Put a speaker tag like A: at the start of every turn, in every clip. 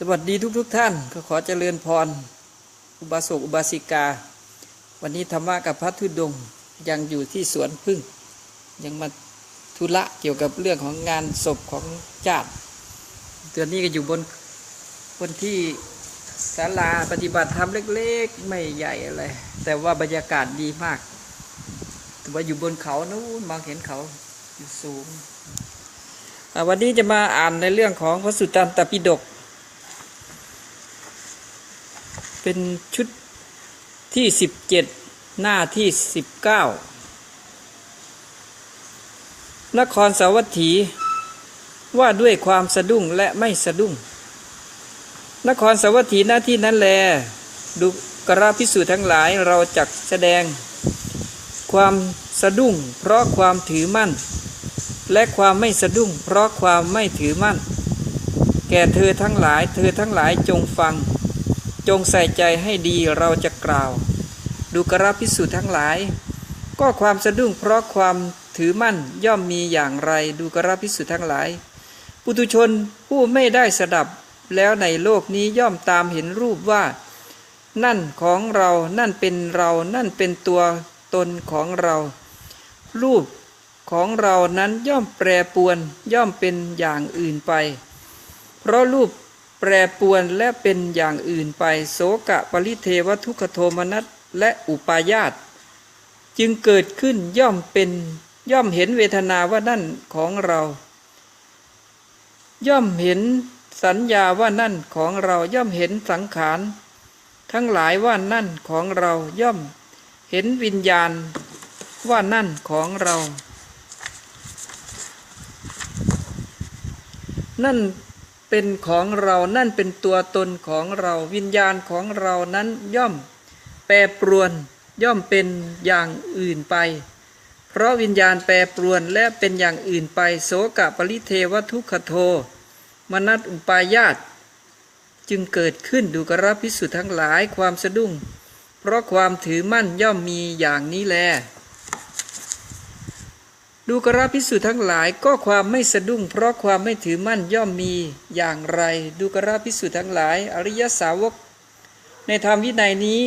A: สวัสดีทุกทุกๆท่านก็ขอเจริญพร อุบาสกอุบาสิกา วันนี้ธรรมะกับพระธุดงยังอยู่ที่สวนพึ่ง ยังมาธุระเกี่ยวกับเรื่องของงานศพของญาติตัวนี้ก็อยู่บนบนที่ศาลาปฏิบัติธรรมเล็กๆ ไม่ใหญ่อะไร แต่ว่าบรรยากาศดีมาก แต่ว่าอยู่บนเขานู้นมองเห็นเขาอยู่สูง วันนี้จะมาอ่านในเรื่องของพระสุตตันตปิฎก เป็นชุดที่สิบเจ็ดหน้าที่สิบเก้านครสาวัตถีว่าด้วยความสะดุ้งและไม่สะดุ้ง นครสาวัตถีหน้าที่นั้นแลดูกราพิสูจน์ทั้งหลายเราจักแสดง ความสะดุ้ง เพราะความถือมั่น และความไม่สะดุ้ง เพราะความไม่ถือมั่น แก่เธอทั้งหลาย เธอทั้งหลายจงฟัง จงใส่ใจให้ดีเราจะกล่าว ดูกราพิสูจน์ทั้งหลาย ก็ความสะดุ้งเพราะความถือมั่นย่อมมีอย่างไรดูกราพิสูจน์ทั้งหลาย ปุตุชนผู้ไม่ได้สดับแล้วในโลกนี้ย่อมตามเห็นรูปว่า นั่นของเรานั่นเป็นเรานั่นเป็นตัวตนของเรา รูปของเรานั้นย่อมแปรปวนย่อมเป็นอย่างอื่นไป เพราะรูป แปรปวนและเป็นอย่างอื่นไปโสกะปริเทวทุกขโทมนัสและอุปาญาตจึงเกิดขึ้นย่อมเป็นย่อมเห็นเวทนาว่านั่นของเรา ย่อมเห็นสัญญาว่านั่นของเราย่อมเห็นสังขาร ทั้งหลายว่านั่นของเราย่อมเห็นวิญญาณว่านั่นของเรา นั่น เป็นของเรานั่นเป็นตัวตนของเราวิญญาณของเรานั้นย่อม แปรปรวนย่อมเป็นอย่างอื่นไป เพราะวิญญาณแปรปรวนและเป็นอย่างอื่นไป โสกะปริเทวทุกขโท มนัตอุปายาตจึงเกิดขึ้นดูกระพิสุทธ์ทั้งหลายความสะดุ้ง เพราะความถือมั่นย่อมมีอย่างนี้แล ดูกระพิสุทธ์ทั้งหลายก็ความไม่สะดุ้ง เพราะความไม่ถือมั่นย่อมมีอย่างไร ดูกระพิสุทธ์ทั้งหลาย อริยสาวก ในธรรมวินัยนี้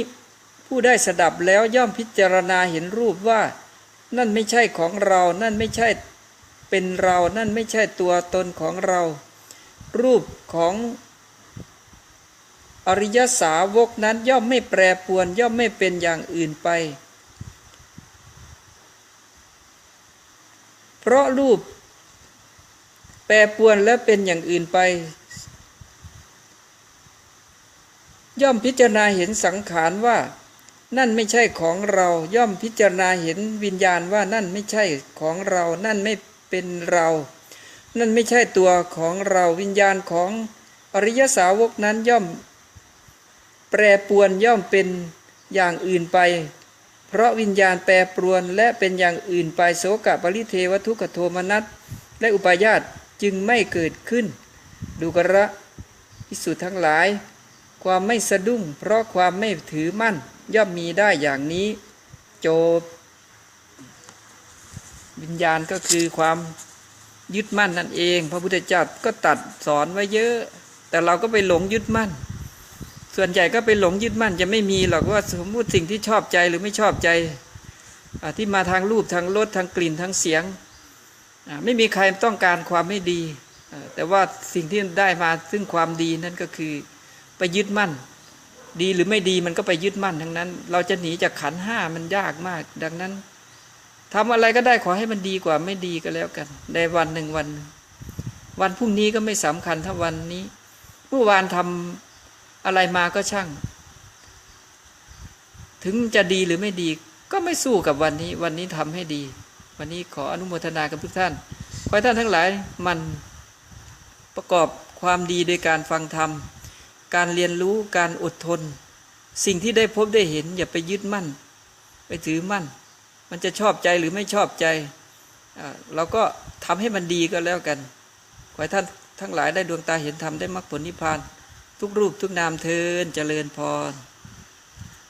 A: ผู้ได้สดับแล้วย่อมพิจารณาเห็นรูปว่า นั่นไม่ใช่ของเรา นั่นไม่ใช่เป็นเรา นั่นไม่ใช่ตัวตนของเรา รูปของอริยสาวกนั้นย่อมไม่แปรปรวนย่อมไม่เป็นอย่างอื่นไป เพราะรูป แปรปวนและเป็นอย่างอื่นไป ย่อมพิจารณาเห็นสังขารว่า นั่นไม่ใช่ของเรา ย่อมพิจารณาเห็นวิญญาณว่านั่นไม่ใช่ของเรา นั่นไม่เป็นเรา นั่นไม่ใช่ตัวของเราวิญญาณของอริยสาวกนั้นย่อม แปรปวนย่อมเป็นอย่างอื่นไป เพราะวิญญาณแปรปรวนและเป็นอย่างอื่นไปโสกะปริเทวทุกขโทมนัสและอุปาญาตจึงไม่เกิดขึ้น ดูกระพิสุทธ์ทั้งหลาย ความไม่สะดุ้ง เพราะความไม่ถือมั่นย่อมมีได้อย่างนี้ โจบวิญญาณก็คือความยึดมั่นนั่นเอง พระพุทธเจ้าก็ตัดสอนไว้เยอะ แต่เราก็ไปหลงยึดมั่น ส่วนใหญ่ก็ไปหลงยึดมั่นจะไม่มีหรอกว่าสมมติสิ่งที่ชอบใจหรือไม่ชอบใจที่มาทางรูปทางรสทางกลิ่นทางเสียง ไม่มีใครต้องการความไม่ดี แต่ว่าสิ่งที่ได้มาซึ่งความดีนั่นก็คือไปยึดมั่น ดีหรือไม่ดีมันก็ไปยึดมั่นทั้งนั้น เราจะหนีจากขันห้ามันยากมาก ดังนั้นทำอะไรก็ได้ขอให้มันดีกว่าไม่ดีก็แล้วกัน ในวันหนึ่งวัน วันพรุ่งนี้ก็ไม่สำคัญเท่าวันนี้เมื่อวานทำ อะไรมาก็ช่าง ถึงจะดีหรือไม่ดี ก็ไม่สู้กับวันนี้ วันนี้ทำให้ดี วันนี้ขออนุโมทนากับทุกท่านขอให้ท่านทั้งหลายมันประกอบความดีโดยการฟังธรรม การเรียนรู้การอดทน สิ่งที่ได้พบได้เห็น อย่าไปยึดมั่น ไปถือมั่น มันจะชอบใจหรือไม่ชอบใจเราก็ทำให้มันดีก็แล้วกัน ขอให้ท่านทั้งหลายได้ดวงตาเห็นธรรมได้มรรคผลนิพพาน ทุกรูปทุกนามเทินเจริญพร